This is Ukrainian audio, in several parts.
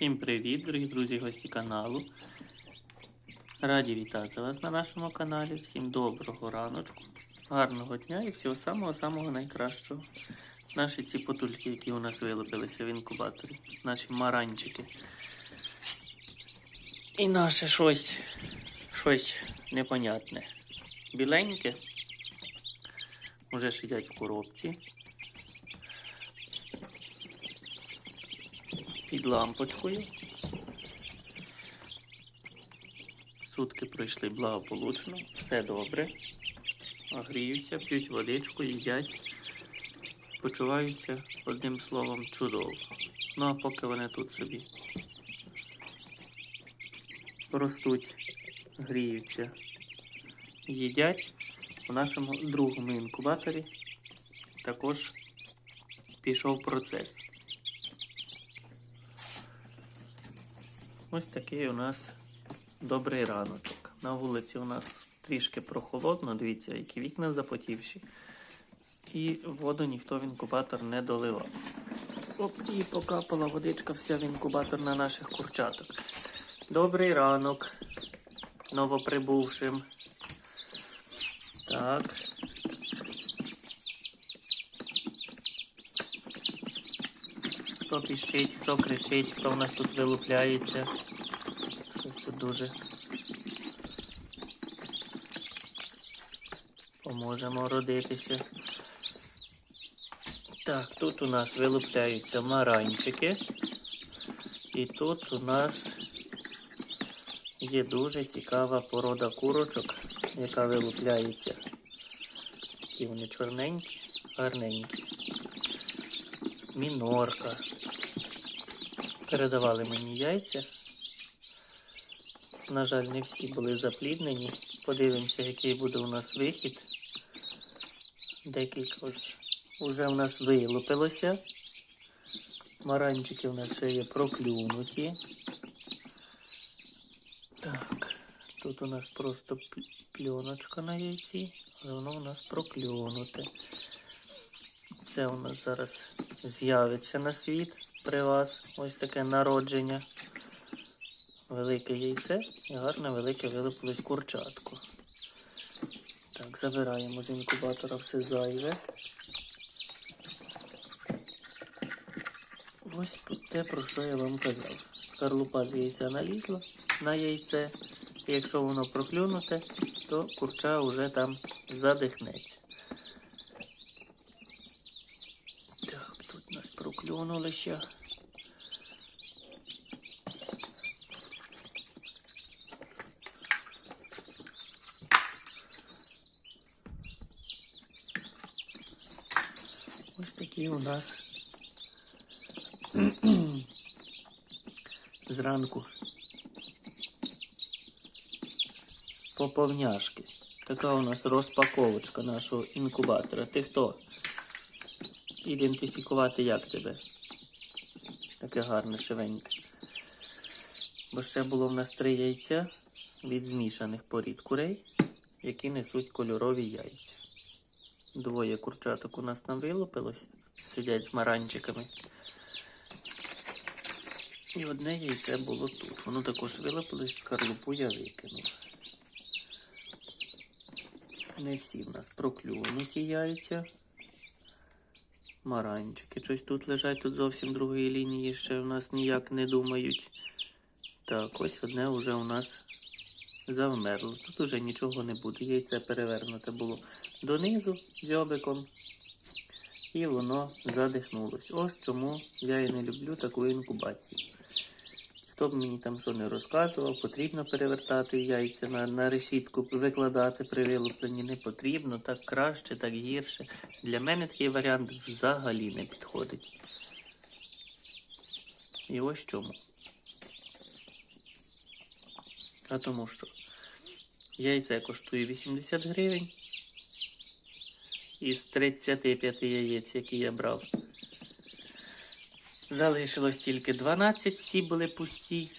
Всім привіт, дорогі друзі, гості каналу. Раді вітати вас на нашому каналі. Всім доброго раночку, гарного дня і всього самого-самого найкращого. Наші ці потульки, які у нас вилупилися в інкубаторі, наші маранчики. І наше щось, щось непонятне. Біленьке. Уже сидять в коробці. Під лампочкою. Сутки пройшли благополучно, все добре. Гріються, п'ють водичку, їдять, почуваються одним словом чудово. Ну а поки вони тут собі ростуть, гріються, їдять, у нашому другому інкубаторі також пішов процес. Ось такий у нас добрий раночок. На вулиці у нас трішки прохолодно, дивіться, які вікна запотівші. І воду ніхто в інкубатор не доливав. Оп, і покапала водичка вся в інкубатор на наших курчаток. Добрий ранок новоприбувшим. Так. Хто піщить, хто кричить, хто в нас тут вилупляється. Щось тут дуже. Поможемо родитися. Так, тут у нас вилупляються маранчики. І тут у нас є дуже цікава порода курочок, яка вилупляється. Такі вони чорненькі, гарненькі. Мінорка. Передавали мені яйця. На жаль, не всі були запліднені. Подивимося, який буде у нас вихід. Декілька ось уже у нас вилупилося. Маранчики у нас ще є проклюнуті. Так, тут у нас просто пл- пленочка на яйці, але воно у нас проклюнуте. Це у нас зараз з'явиться на світ при вас. Ось таке народження. Велике яйце і гарне велике вилупилось курчатку. Так, забираємо з інкубатора все зайве. Ось те, про що я вам казав. Скорлупа з яйця налізла на яйце. І якщо воно проклюнуте, то курча вже там задихнеться. Так, тут нас ще. Ось такі у нас зранку поповняшки. Така у нас розпаковочка нашого інкубатора. Ти хто? Ідентифікувати як тебе? Таке гарне шивеньке. Бо ще було в нас три яйця від змішаних порід курей, які несуть кольорові яйця. Двоє курчаток у нас там вилупилось, сидять з маранчиками. І одне яйце було тут. Воно також вилупилось, скорлупу я викинув. Не всі в нас проклюнуті яйця. Маранчики щось тут лежать, тут зовсім другої лінії ще в нас ніяк не думають. Так, ось одне вже у нас завмерло. Тут уже нічого не буде. Яйце перевернуте було донизу дзьобиком. І воно задихнулось. Ось чому я і не люблю таку інкубацію. Хто б мені там що не розказував, потрібно перевертати яйця на, на решітку, викладати при вилупленні не потрібно, так краще, так гірше. Для мене такий варіант взагалі не підходить. І ось чому. А тому що яйце коштує 80 гривень. Із 35 яєць, які я брав. Залишилось тільки 12, всі були пусті.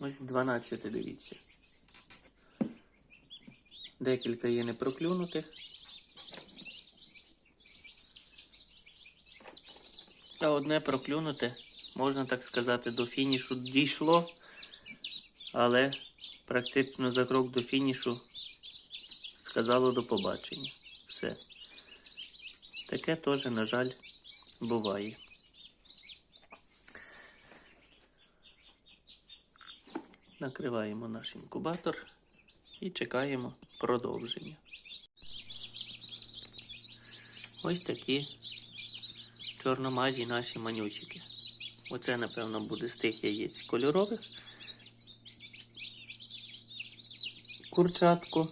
Ось 12, дивіться. Декілька є непроклюнутих. А одне проклюнути, можна так сказати, до фінішу дійшло, але практично за крок до фінішу сказало до побачення. Все. Таке теж, на жаль, буває. Накриваємо наш інкубатор і чекаємо продовження. Ось такі чорномазі наші манючики. Оце, напевно, буде з тих яєць кольорових. Курчатку.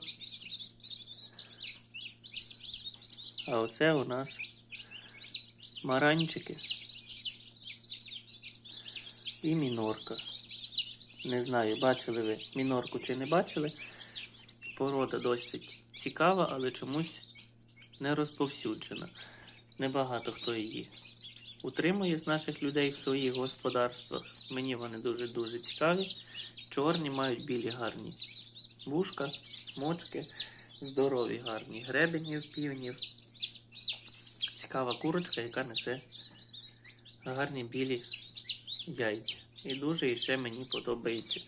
А оце у нас маранчики і мінорка. Не знаю, бачили ви мінорку чи не бачили. Порода досить цікава, але чомусь не розповсюджена. Небагато хто її утримує з наших людей в своїх господарствах. Мені вони дуже-дуже цікаві. Чорні мають білі гарні вушка, мочки, здорові гарні гребенів, півнів. Цікава курочка, яка несе гарні білі яйця. І дуже іще мені подобається.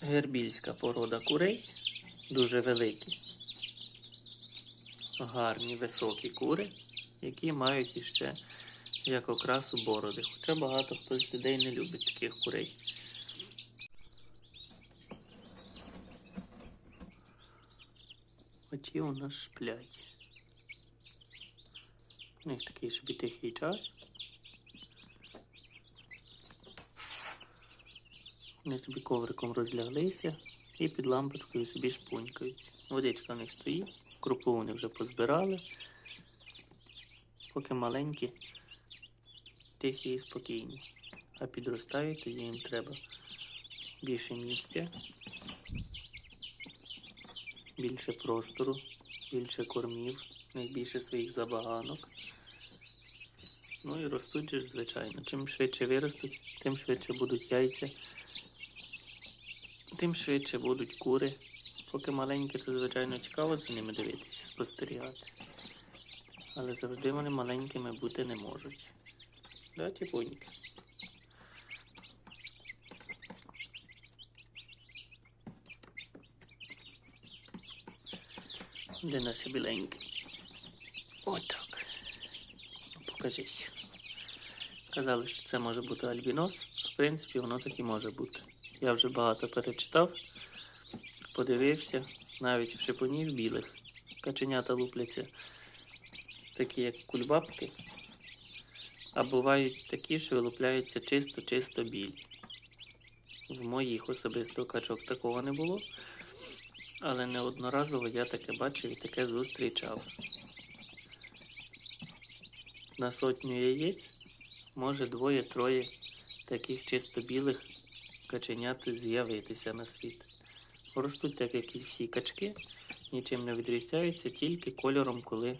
Гербільська порода курей, дуже великі, гарні високі кури, які мають іще як окрасу бороди. Хоча багато хто з людей не любить таких курей. Оті у нас шплять. У них такий собі тихий час. Вони собі ковриком розляглися і під лампочкою собі шпунькають. Водичка в них стоїть, крупу вони вже позбирали. Поки маленькі, тихі і спокійні. А підростають, тоді їм треба більше місця, більше простору, більше кормів, найбільше своїх забаганок. Ну і ростуть же, звичайно. Чим швидше виростуть, тим швидше будуть яйця тим швидше будуть кури. Поки маленькі, то звичайно цікаво за ними дивитися, спостерігати. Але завжди вони маленькими бути не можуть. Да, тіпоньки? Де наші біленькі? Отак. Ну, покажись. Казали, що це може бути альбінос. В принципі, воно так і може бути. Я вже багато перечитав, подивився, навіть в шипунів білих. Каченята лупляться такі, як кульбабки, а бувають такі, що вилупляються чисто-чисто білі. В моїх особисто качок такого не було, але неодноразово я таке бачив і таке зустрічав. На сотню яєць може двоє-троє таких чисто білих каченята з'явитися на світ. Ростуть так, як і всі качки, нічим не відрізняються, тільки кольором, коли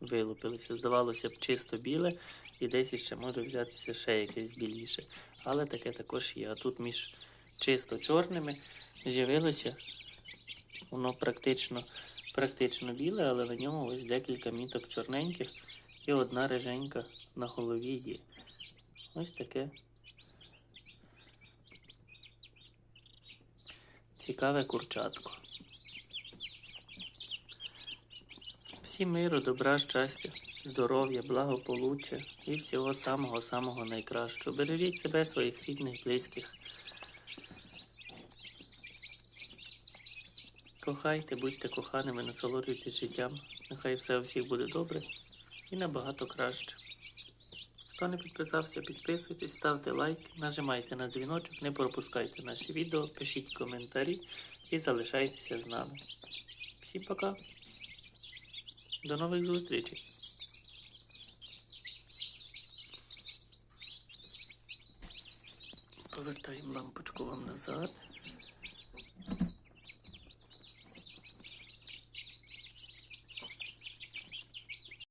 вилупилися. Здавалося б, чисто біле, і десь ще може взятися ще якесь біліше. Але таке також є. А тут між чисто чорними з'явилося воно практично практично біле, але на ньому ось декілька міток чорненьких і одна риженька на голові є. Ось таке цікаве курчатко. Всім миру, добра, щастя, здоров'я, благополуччя і всього самого-самого найкращого. Бережіть себе, своїх рідних, близьких. Кохайте, будьте коханими, насолоджуйтесь життям. Нехай все у всіх буде добре і набагато краще. Хто не підписався, підписуйтесь, ставте лайк, нажимайте на дзвіночок, не пропускайте наші відео, пишіть коментарі і залишайтеся з нами. Всім пока. До нових зустрічей. Повертаємо лампочку вам назад.